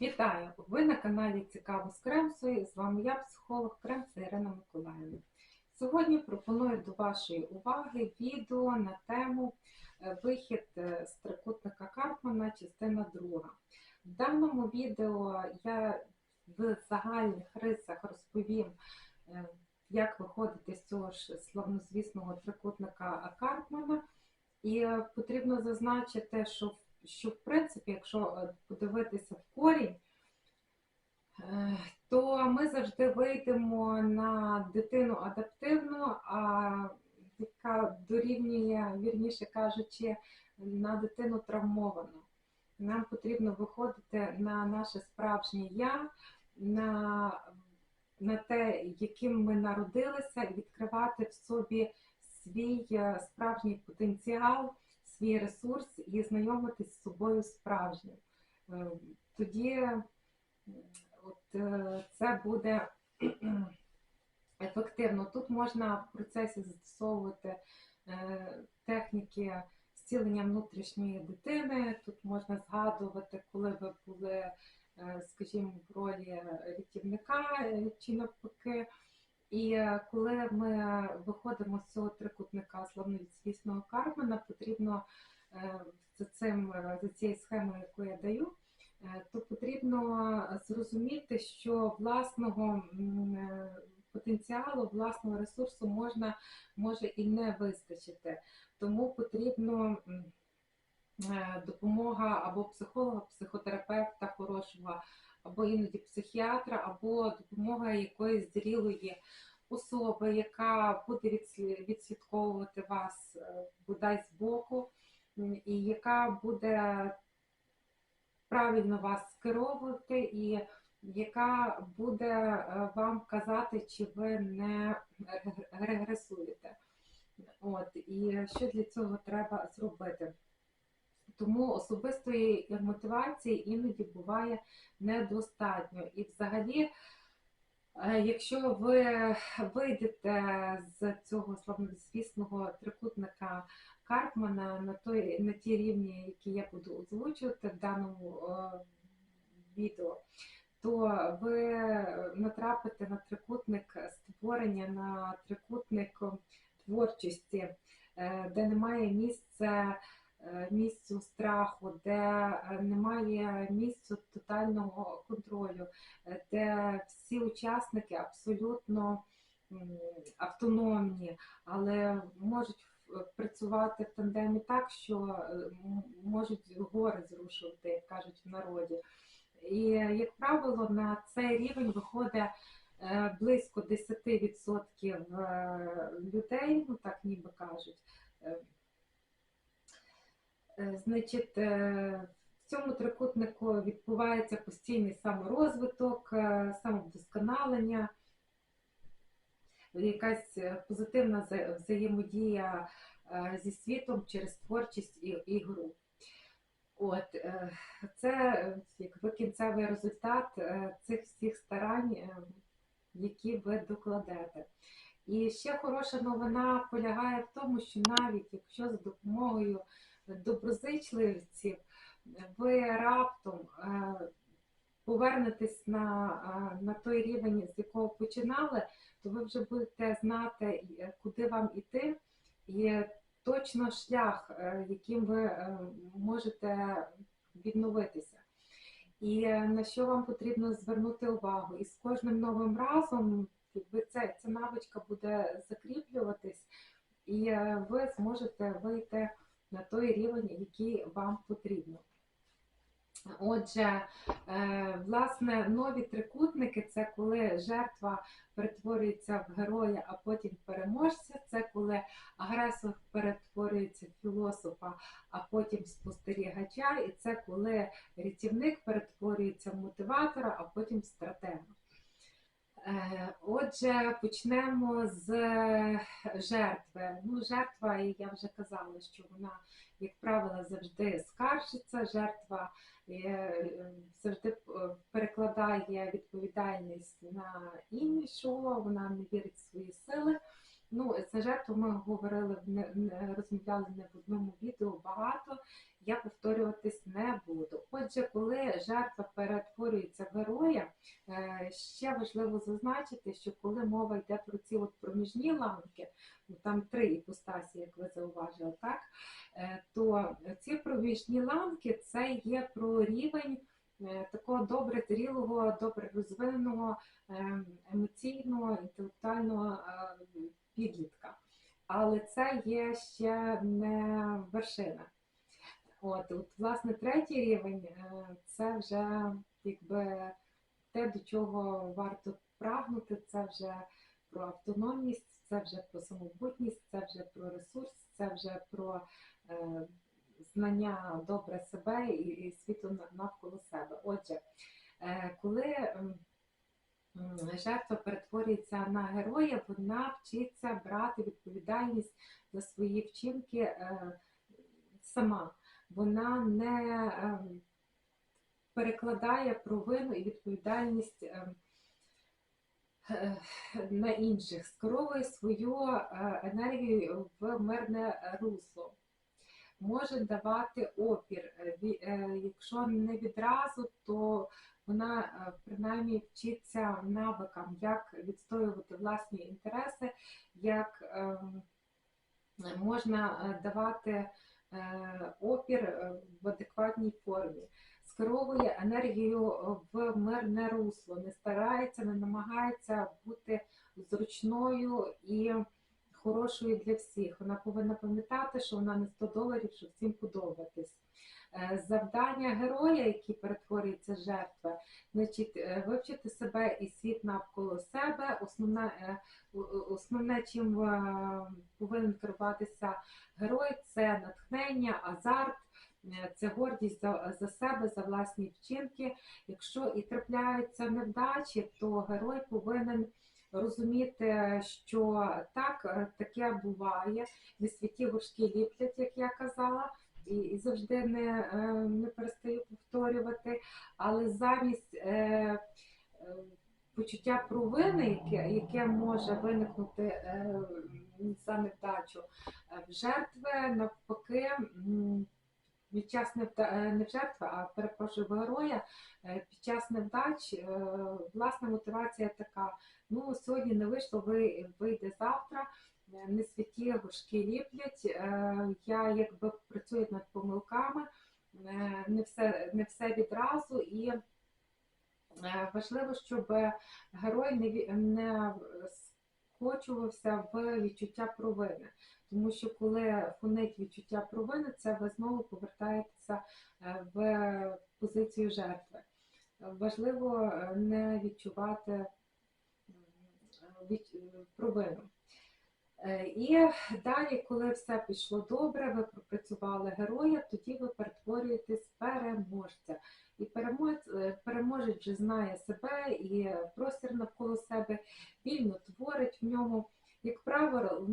Вітаю! Ви на каналі Цікаво з Кремсою. З вами я, психолог Кремса Ірина Миколаївна. Сьогодні пропоную до вашої уваги відео на тему е, вихід е, з трикутника Карпмана, частина 2. В даному відео я в загальних рисах розповім, е, як виходити з цього ж славнозвісного трикутника Карпмана. І потрібно зазначити, що що в принципі, якщо е, подивитися в корінь, е, то ми завжди вийдемо на дитину адаптивну, а яка дорівнює, вірніше кажучи, на дитину травмовану. Нам потрібно виходити на наше справжнє я, на, на те, яким ми народилися, і відкривати в собі свій е, справжній потенціал свій ресурс і знайомитись з собою справжнім. Е, тоді е, от, е, це буде ефективно. Тут можна в процесі застосовувати техніки зцілення внутрішньої дитини, тут можна згадувати, коли ви були, скажімо, в ролі рятівника чи навпаки. І е, коли ми виходимо з цього трикутника славнозвісного Кармена, потрібно е, за цим е, за цією схемою, яку я даю, то потрібно зрозуміти, що власного потенціалу, власного ресурсу можна може і не вистачити. Тому потрібно допомога або психолога, психотерапевта хорошого або іноді психіатра, або допомога якоїсь зрілої особи, яка буде відслідковувати вас е, бодай збоку, і яка буде правильно вас скеровувати, і яка буде е, вам казати, чи ви не регресуєте. От, І що для цього треба зробити? Тому особистої мотивації іноді буває недостатньо. І взагалі, е, якщо ви вийдете з цього славнозвісного трикутника Карпмана на той, на ті рівні, які я буду озвучувати в даному е, відео, то ви натрапите на трикутник створення, на трикутник творчості, е, де немає місця. Е, місцю страху, де е, немає місцю тотального контролю, е, де всі учасники абсолютно автономні, але можуть працювати в тандемі так, що можуть гори зрушувати, як кажуть в народі. І, як правило, на цей рівень виходить близько 10% людей, ну так ніби кажуть. Е, значить, е, в цьому трикутнику відбувається постійний саморозвиток, е, самовдосконалення, якась позитивна взаємодія зі світом через творчість і, і гру. От, Це якби кінцевий результат цих всіх старань, які ви докладете. І ще хороша новина полягає в тому, що навіть якщо за допомогою доброзичливців, ви раптом е, повернетесь на е, на той рівень, з якого починали, то ви вже будете знати, е, куди вам іти, і точно шлях, яким ви можете відновитися. І на що вам потрібно звернути увагу? І з кожним новим разом якби ця, ця навичка буде закріплюватись, і ви зможете вийти на той рівень, який вам потрібно. Отже, е, власне, нові трикутники це коли жертва перетворюється в героя, а потім переможця. Це коли агресор перетворюється в філософа, а потім спостерігача. І це коли рятівник перетворюється в мотиватора, а потім в стратега. Е, отже, почнемо з жертви. Ну, Жертва, я вже казала, що вона, як правило, завжди скаржиться, жертва е, завжди перекладає відповідальність на іншого, вона не вірить в свої сили. Ну, За жертву ми говорили, розмовляли не в одному відео багато. Я повторюватись не буду. Отже, коли жертва перетворюється в героя, е, ще важливо зазначити, що коли мова йде про ці от проміжні ланки, ну там три іпостасі, як ви зауважили, так, е, то ці проміжні ланки це є про рівень е, такого добре зрілого, добре розвиненого емоційного, інтелектуального підлітка. Але це є ще не вершина. От, от, власне, третій рівень е, це вже якби те, до чого варто прагнути, це вже про автономність, це вже про самобутність, це вже про ресурс, це вже про е, знання добре себе і, і світу навколо себе. Отже, е, коли жертва перетворюється на героя, вона вчиться брати відповідальність за свої вчинки е, сама. Вона не ем, перекладає провину і відповідальність ем, е, на інших, скеровує свою е, енергію в мирне русло. Може давати опір. Е, Якщо не відразу, то вона принаймні вчиться навикам, як відстоювати власні інтереси, як ем, можна давати опір е, в адекватній формі, скеровує енергію е, в мирне русло, не старається, не намагається бути зручною і хорошою для всіх. Вона повинна пам'ятати, що вона не 100 доларів, щоб всім подобатись. Е, Завдання героя, який перетворюється в жертви, значить, е, вивчити себе і світ навколо себе. Основне, основне чим е, повинен керуватися герой, це натхнення, азарт, це гордість за, за себе, за власні вчинки. Якщо і трапляються невдачі, то герой повинен розуміти, що так, таке буває, не святі горшки ліплять, як я казала. І, і завжди не, е, не перестаю повторювати, але замість е, е, почуття провини, яке, яке може виникнути е, за невдачу, е, в жертви навпаки. Під час невда... е, не в жертви, а перепрошую в героя, е, під час невдач е, власна мотивація така: ну сьогодні не вийшло, ви вийде завтра, е, не святі горшки ліплять. е, Я якби працюю над помилками, е, не все, не все відразу і е, важливо, щоб герой не, не скочувався в відчуття провини. Тому що коли фонить відчуття провини, це ви знову повертаєтеся е, в позицію жертви. Важливо е, не відчувати провину. Е, І далі, коли все пішло добре, ви пропрацювали героя, тоді ви перетворюєтесь в переможця. І переможець, е, вже знає себе і простір навколо себе, вільно творить в ньому. Як правило,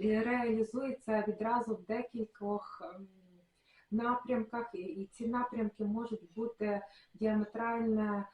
реалізується відразу в декількох ем, напрямках, і- ці напрямки можуть бути діаметрально, е,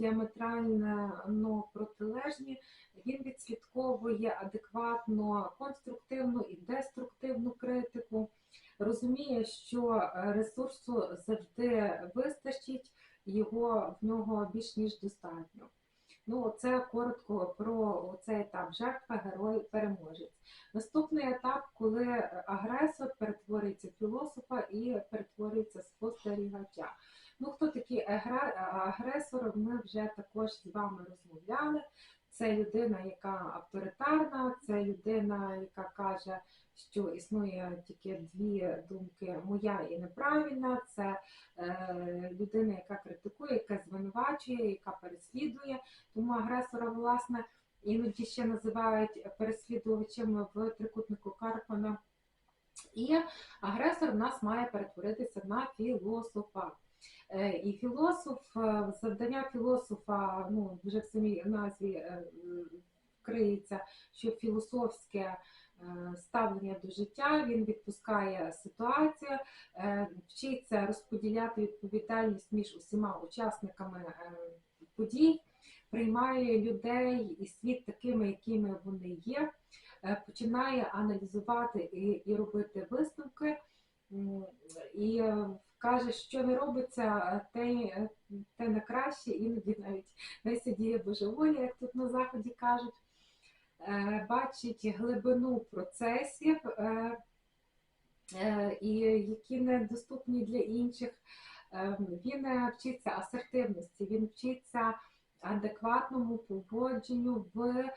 діаметрально ну, протилежні. Він відслідковує адекватно конструктивну і деструктивну критику, розуміє, що е, ресурсу завжди вистачить, його в нього більш ніж достатньо. Ну, це коротко про цей етап жертва, герой, переможець. Наступний етап, коли агресор перетворюється в філософа і перетворюється в спостерігача. Ну, хто агре- агресор, ми вже також з вами розмовляли. Це людина, яка авторитарна, це людина, яка каже, що існує тільки дві думки моя і неправильна. Це е, людина, яка критикує, яка звинувачує, яка переслідує. Тому агресора, власне, іноді ще називають переслідувачами в трикутнику Карпана. І агресор в нас має перетворитися на філософа. Е, І філософ, е, завдання філософа, ну вже в самій назві е, криється, що філософське е, ставлення до життя, він відпускає ситуацію, е, вчиться розподіляти відповідальність між усіма учасниками е, подій, приймає людей і світ такими, якими вони є, е, починає аналізувати і, і робити висновки. і е, каже, що не робиться, те, е, те на краще, іноді навіть Леся діє божеволі, як тут на заході кажуть, Е, бачить глибину процесів, е, які недоступні для інших. Він вчиться асертивності, він вчиться адекватному поводженню в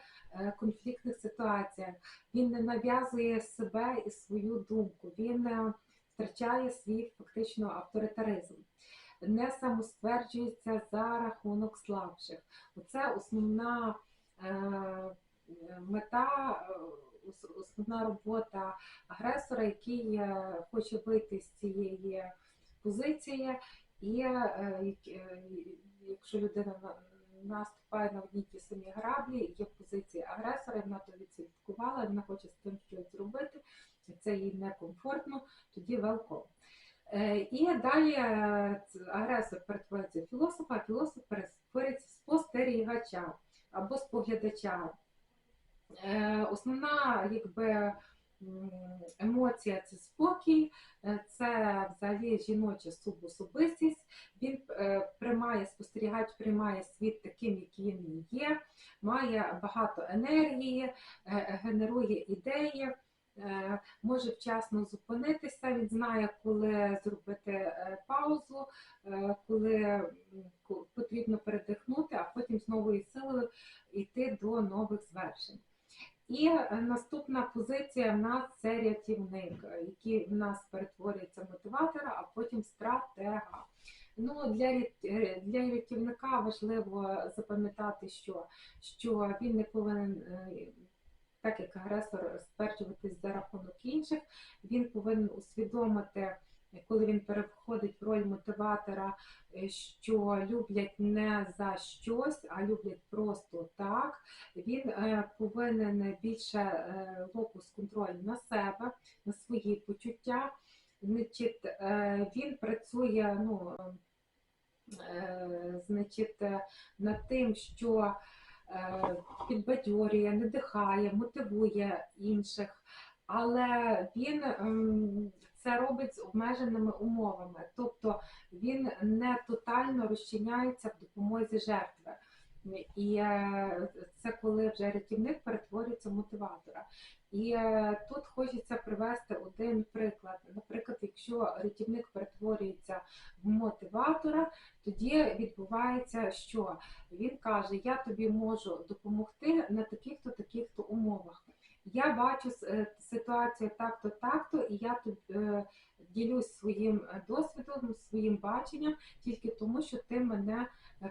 конфліктних ситуаціях. Він не нав'язує себе і свою думку, він втрачає свій фактично авторитаризм, не самостверджується за рахунок слабших. Оце основна е, мета, е, основна робота агресора, який е, хоче вийти з цієї позиції, і як- якщо людина наступає на одні ті самі граблі, є позиції агресора, вона то відслідкувала, вона хоче з тим щось зробити, це їй некомфортно, тоді велком. І далі е, агресор перетворюється в філософа, а філософ перетворюється в спостерігача або споглядача. Е, Основна якби, емоція це спокій, е, це взагалі жіноча субособистість. Він приймає, спостерігач приймає світ таким, який він є, має багато енергії, генерує ідеї. Е, Може вчасно зупинитися, він знає, коли зробити е, паузу, е, коли потрібно передихнути, а потім з новою силою йти до нових звершень. І наступна позиція в нас це рятівник, який в нас перетворюється в мотиватора, а потім стратега. Ну, для, для рятівника важливо запам'ятати, що, що він не повинен, так як агресор, стверджуватись за рахунок інших, він повинен усвідомити, коли він переходить в роль мотиватора, е, що люблять не за щось, а люблять просто так. Він е, повинен більше е, локус контролю на себе, на свої почуття. Значить, е, він працює ну, е, значить, е, над тим, що е, підбадьорює, надихає, мотивує інших, але він ем, це робить з обмеженими умовами, тобто він не тотально розчиняється в допомозі жертви. І е, це коли вже рятівник перетворюється в мотиватора. І е, тут хочеться привести один приклад. Наприклад, якщо рятівник перетворюється в мотиватора, тоді відбувається, що він каже: Я тобі можу допомогти на таких-то таких-то умовах. Я бачу е, ситуацію так-то, так-то, і я е, ділюсь своїм досвідом, своїм баченням тільки тому, що ти мене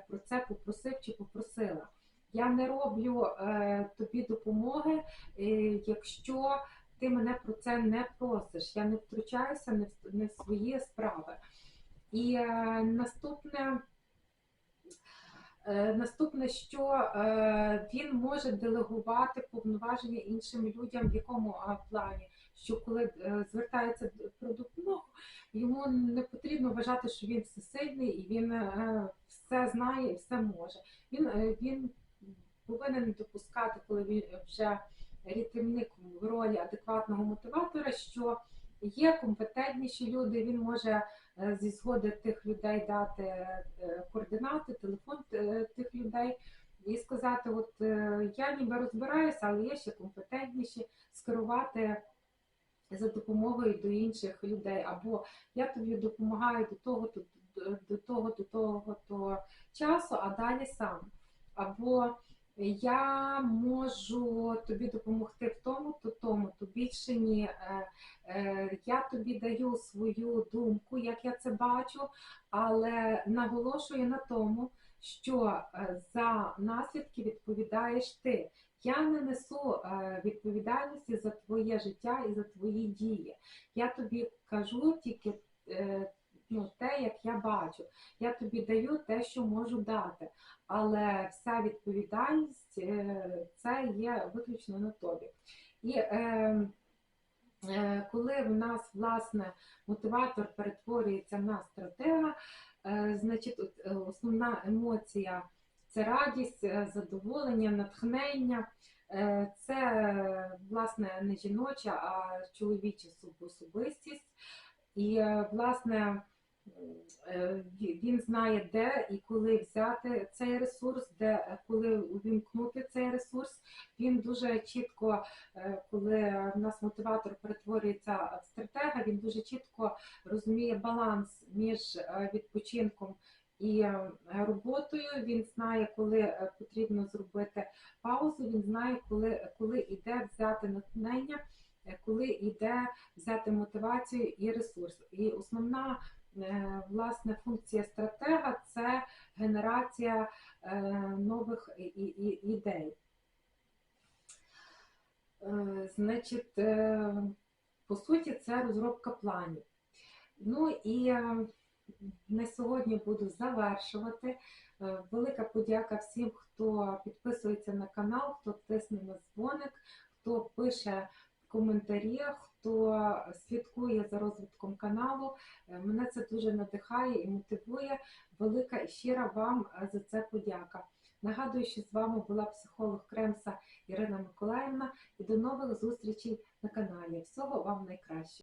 про це попросив чи попросила. Я не роблю е, тобі допомоги, е, якщо ти мене про це не просиш. Я не втручаюся не в, не в свої справи. І е, наступне. Е, Наступне, що е, він може делегувати повноваження іншим людям, в якому а, плані, що коли е, звертається про допомогу, йому не потрібно вважати, що він всесильний і він е, все знає і все може. Він, е, він повинен допускати, коли він вже рятівник в ролі адекватного мотиватора, що є компетентніші люди, він може зі згоди тих людей дати координати, телефон тих людей і сказати: от я ніби розбираюся, але є ще компетентніші скерувати за допомогою до інших людей, або я тобі допомагаю до того, то до того, до того то часу, а далі сам. Або я можу тобі допомогти в тому, то тому, то більше ні. Е, е, Я тобі даю свою думку, як я це бачу, але наголошую на тому, що е, за наслідки відповідаєш ти. Я не несу е, відповідальності за твоє життя і за твої дії. Я тобі кажу тільки е, ну, те, як я бачу. Я тобі даю те, що можу дати. Але вся відповідальність е, це є виключно на тобі. І коли в нас власне мотиватор перетворюється на стратега, значить основна емоція це радість, е, задоволення, натхнення. Е, Це власне не жіноча, а чоловіча субособистість. І, е, власне, він знає, де і коли взяти цей ресурс, де коли увімкнути цей ресурс. Він дуже чітко, коли в нас мотиватор перетворюється в стратега, він дуже чітко розуміє баланс між відпочинком і е, роботою. Він знає, коли е, потрібно зробити паузу. Він знає, коли, коли іде взяти натхнення, е, коли іде взяти мотивацію і ресурс. І основна власне функція стратега це генерація нових ідей. Значить, по суті, це розробка планів. Ну і на сьогодні буду завершувати. Е, Велика подяка всім, хто підписується на канал, хто тисне на дзвоник, хто пише коментарі, хто слідкує за розвитком каналу. Е, Мене це дуже надихає і мотивує. Велика і щира вам е, за це подяка. Нагадую, що з вами була психолог Кремса Ірина Миколаївна і до нових зустрічей на каналі. Всього вам найкраще.